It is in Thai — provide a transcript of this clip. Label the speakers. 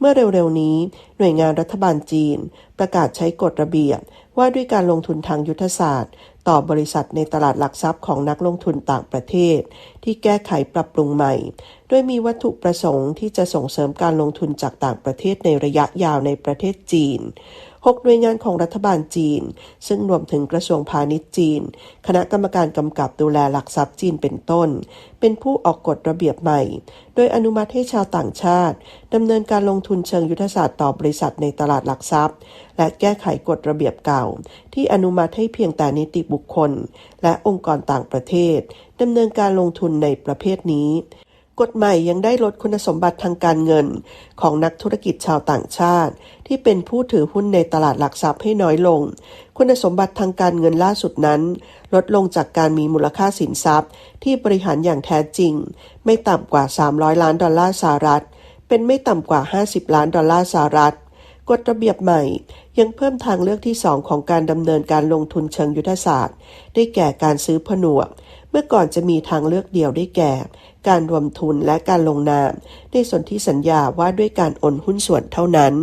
Speaker 1: เมื่อเร็วๆนี้ หน่วยงานรัฐบาลจีน ประกาศใช้กฎระเบียบว่าด้วยการลงทุนทางยุทธศาสตร์ ต่อบริษัทในตลาดหลักทรัพย์ของนักลงทุนต่างประเทศ ที่แก้ไขปรับปรุงใหม่ โดยมีวัตถุประสงค์ที่จะส่งเสริมการลงทุนจากต่างประเทศในระยะยาวในประเทศจีนหกหน่วยงานของรัฐบาลจีน ซึ่งรวมถึงกระทรวงพาณิชย์จีน คณะกรรมการกำกับดูแลหลักทรัพย์จีนเป็นต้น เป็นผู้ออกกฎระเบียบใหม่ โดยอนุมัติให้ชาวต่างชาติดำเนินการลงทุนเชิงยุทธศาสตร์ต่อบริษัทในตลาดหลักทรัพย์ และแก้ไขกฎระเบียบเก่า ที่อนุมัติให้เพียงแต่นิติบุคคล และองค์กรต่างประเทศดำเนินการลงทุนในประเภทนี้กฎใหม่ยังได้ลดคุณสมบัติทางการเงิน ของนักธุรกิจชาวต่างชาติ ที่เป็นผู้ถือหุ้นในตลาดหลักทรัพย์ให้น้อยลง คุณสมบัติทางการเงินล่าสุดนั้น ลดลงจากการมีมูลค่าสินทรัพย์ ที่บริหารอย่างแท้จริง ไม่ต่ำกว่า 300 ล้านดอลลาร์สหรัฐ เป็นไม่ต่ำกว่า 50 ล้านดอลลาร์สหรัฐ กฎระเบียบใหม่ ยังเพิ่มทางเลือกที่ 2 ของการดำเนินการลงทุนเชิงยุทธศาสตร์ ได้แก่การซื้อผนวก เมื่อก่อนจะมีทางเลือกเดียวได้แก่ การรวมทุนและการลงนามในสนที่สัญญาว่าด้วยการโอนหุ้นส่วนเท่านั้น